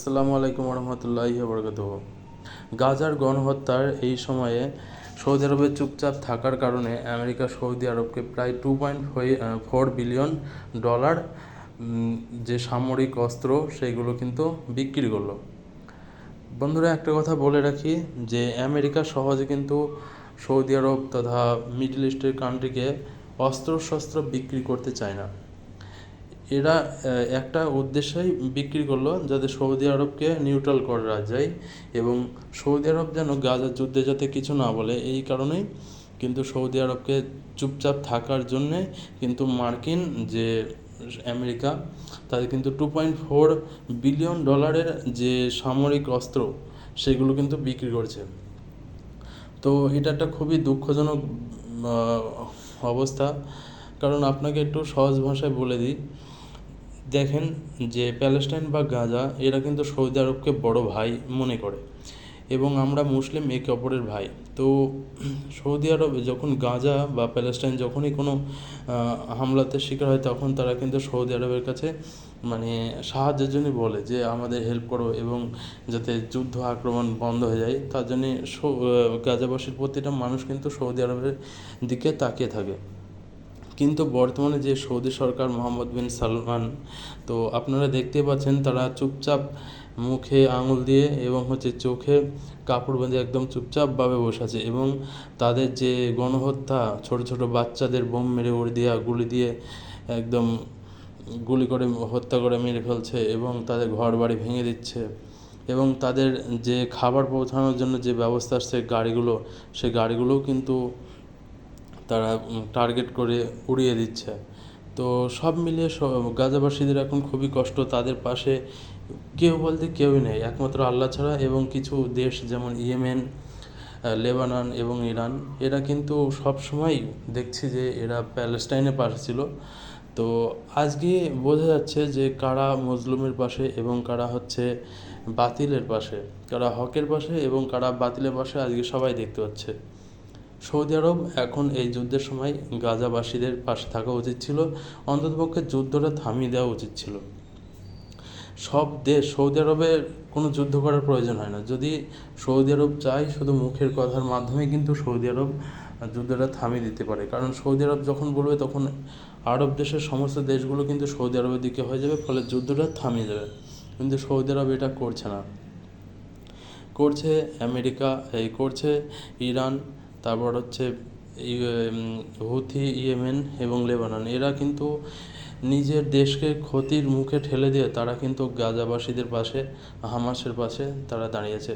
আসসালামু আলাইকুম রহমতুল্লাহি বরকাত গাজার গণহত্যার এই সময়ে সৌদি আরবে চুপচাপ থাকার কারণে আমেরিকা সৌদি আরবকে প্রায় two point four billion dollar যে সামরিক অস্ত্র সেগুলো কিন্তু বিক্রি করল। বন্ধুরা, একটা কথা বলে রাখি যে আমেরিকা সহজে কিন্তু সৌদি আরব তথা মিডল ইস্টের কান্ট্রিকে অস্ত্র শস্ত্র বিক্রি করতে চায় না। এরা একটা উদ্দেশ্যেই বিক্রি করল যাতে সৌদি আরবকে নিউট্রাল করা যায় এবং সৌদি আরব যেন গাজার যুদ্ধে যাতে কিছু না বলে। এই কারণেই কিন্তু সৌদি আরবকে চুপচাপ থাকার জন্যে কিন্তু মার্কিন যে আমেরিকা, তাদের কিন্তু টু পয়েন্ট ফোর বিলিয়ন ডলারের যে সামরিক অস্ত্র, সেগুলো কিন্তু বিক্রি করছে। তো এটা একটা খুবই দুঃখজনক অবস্থা। কারণ আপনাকে একটু সহজ ভাষায় বলে দিই দেখেন যে প্যালেস্টাইন বা গাজা, এরা কিন্তু সৌদি আরবকে বড় ভাই মনে করে এবং আমরা মুসলিম একে অপরের ভাই। তো সৌদি আরব যখন গাজা বা প্যালেস্টাইন যখনই কোনো হামলাতে শিকার হয়, তখন তারা কিন্তু সৌদি আরবের কাছে মানে সাহায্যের জন্য বলে যে, আমাদের হেল্প করো এবং যাতে যুদ্ধ আক্রমণ বন্ধ হয়ে যায়। তার জন্যে গাজাবাসীর প্রতিটা মানুষ কিন্তু সৌদি আরবের দিকে তাকিয়ে থাকে। কিন্তু বর্তমানে যে সৌদি সরকার মোহাম্মদ বিন সালমান, তো আপনারা দেখতে পাচ্ছেন তারা চুপচাপ মুখে আঙুল দিয়ে এবং হচ্ছে চোখে কাপড় বেঁধে একদম চুপচাপভাবে বসে আছে এবং তাদের যে গণহত্যা, ছোট ছোট বাচ্চাদের বোম মেরে উড়ে দিয়ে, গুলি দিয়ে একদম গুলি করে, হত্যা করে মেরে ফেলছে এবং তাদের ঘর বাড়ি ভেঙে দিচ্ছে এবং তাদের যে খাবার পৌঁছানোর জন্য যে ব্যবস্থা আসছে গাড়িগুলো, সে গাড়িগুলোও কিন্তু তারা টার্গেট করে উড়িয়ে দিচ্ছে। তো সব মিলিয়ে গাজাবাসীদের এখন খুবই কষ্ট। তাদের পাশে কেউ বলতে কেউই নেই। একমাত্র আল্লাহ ছাড়া এবং কিছু দেশ যেমন ইয়েমেন লেবানন এবং ইরান, এরা কিন্তু সব সময় দেখছি যে এরা প্যালেস্টাইনের পাশে ছিল। তো আজকে বোঝা যাচ্ছে যে কারা মজলুমের পাশে এবং কারা হচ্ছে বাতিলের পাশে, কারা হকের পাশে এবং কারা বাতিলের পাশে আজকে সবাই দেখতে পাচ্ছে। সৌদি আরব এখন এই যুদ্ধের সময় গাজাবাসীদের পাশে থাকা উচিত ছিল। অন্ততপক্ষে যুদ্ধটা থামিয়ে দেওয়া উচিত ছিল। সব দেশ, সৌদি আরবের কোনো যুদ্ধ করার প্রয়োজন হয় না। যদি সৌদি আরব চায়, শুধু মুখের কথার মাধ্যমে কিন্তু সৌদি আরব যুদ্ধটা থামিয়ে দিতে পারে। কারণ সৌদি আরব যখন বলবে, তখন আরব দেশের সমস্ত দেশগুলো কিন্তু সৌদি আরবের দিকে হয়ে যাবে, ফলে যুদ্ধটা থামিয়ে যাবে। কিন্তু সৌদি আরব এটা করছে না। করছে আমেরিকা, এই করছে ইরান তারপর হচ্ছে হুথি, ইয়েমেন এবং লেবানন। এরা কিন্তু নিজের দেশকে ক্ষতির মুখে ঠেলে দিয়ে তারা কিন্তু গাজাবাসীদের পাশে, হামাসের পাশে তারা দাঁড়িয়েছে।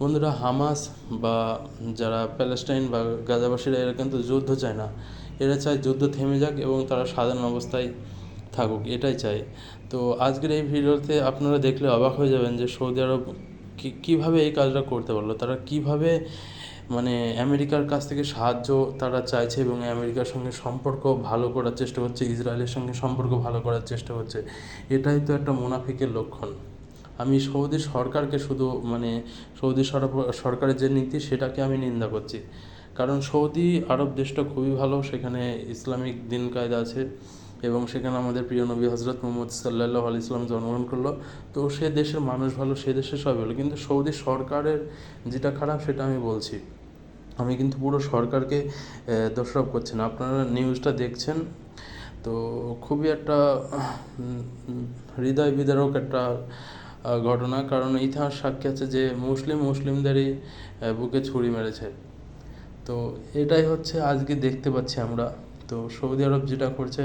বন্ধুরা, হামাস বা যারা প্যালেস্টাইন বা গাজাবাসীরা, এরা কিন্তু যুদ্ধ চায় না। এরা চায় যুদ্ধ থেমে যাক এবং তারা সাধারণ অবস্থায় থাকুক, এটাই চাই তো আজকের এই ভিডিওতে আপনারা দেখলে অবাক হয়ে যাবেন যে সৌদি আরব কীভাবে এই কাজটা করতে পারল? তারা কীভাবে মানে আমেরিকার কাছ থেকে সাহায্য তারা চাইছে এবং আমেরিকার সঙ্গে সম্পর্ক ভালো করার চেষ্টা করছে ইসরায়েলের সঙ্গে সম্পর্ক ভালো করার চেষ্টা করছে এটাই তো একটা মুনাফিকের লক্ষণ। আমি সৌদি সরকারকে শুধু মানে সৌদি সরকারের যে নীতি, সেটাকে আমি নিন্দা করছি। কারণ সৌদি আরব দেশটা খুবই ভালো, সেখানে ইসলামিক দিন কায়দা আছে। এবং সেখানে আমাদের প্রিয় নবী হজরত মোহাম্মদ সাল্লাহ আলি ইসলাম জন্মগ্রহণ করল। তো সে দেশের মানুষ ভালো, সে দেশে সবাই ভালো। কিন্তু সৌদি সরকারের যেটা খারাপ সেটা আমি বলছি। আমি কিন্তু পুরো সরকারকে দোষারোপ করছি না। আপনারা নিউজটা দেখছেন, তো খুবই একটা হৃদয় বিদারক একটা ঘটনা। কারণ ইতিহাস সাক্ষী আছে যে মুসলিম মুসলিমদেরই বুকে ছুরি মেরেছে। তো এটাই হচ্ছে আজকে দেখতে পাচ্ছি আমরা। তো সৌদি আরব যেটা করছে,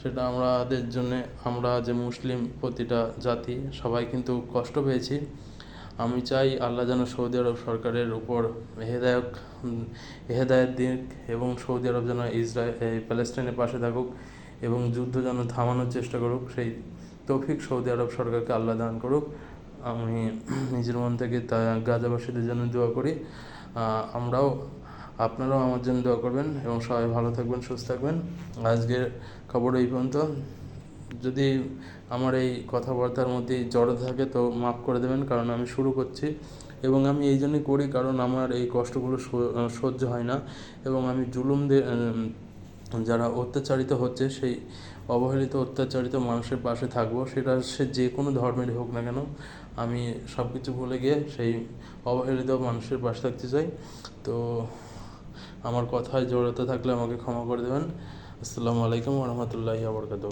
সেটা আমাদের জন্যে, আমরা যে মুসলিম প্রতিটা জাতি, সবাই কিন্তু কষ্ট পেয়েছি। আমি চাই আল্লাহ যেন সৌদি আরব সরকারের উপর হেদায়ক হেদায়ত দিক এবং সৌদি আরব যেন ইসরায়েল এই প্যালেস্টাইনের পাশে থাকুক এবং যুদ্ধ যেন থামানোর চেষ্টা করুক, সেই তৌফিক সৌদি আরব সরকারকে আল্লাহ দান করুক। আমি নিজের মন থেকে তা, গাজাবাসীদের জন্য দোয়া করি। আমরাও আপনারাও আমার জন্য দোয়া করবেন এবং সবাই ভালো থাকবেন, সুস্থ থাকবেন। আজকের খবর এই পর্যন্ত। যদি আমার এই কথাবার্তার মধ্যে জড়ো থাকে তো মাফ করে দেবেন, কারণ আমি শুরু করছি এবং আমি এই জন্যই করি, কারণ আমার এই কষ্টগুলো সহ্য হয় না এবং আমি জুলুমদের যারা অত্যাচারিত হচ্ছে, সেই অবহেলিত, অত্যাচারিত মানুষের পাশে থাকব। সেটা সে যে কোনো ধর্মের হোক না কেন, আমি সব কিছু ভুলে গিয়ে সেই অবহেলিত মানুষের পাশে থাকতে চাই। তো আমার কথায় জড়াতে থাকলে আমাকে ক্ষমা করে দেবেন। আসসালামু আলাইকুম রহমতুল্লাহ আবরকাত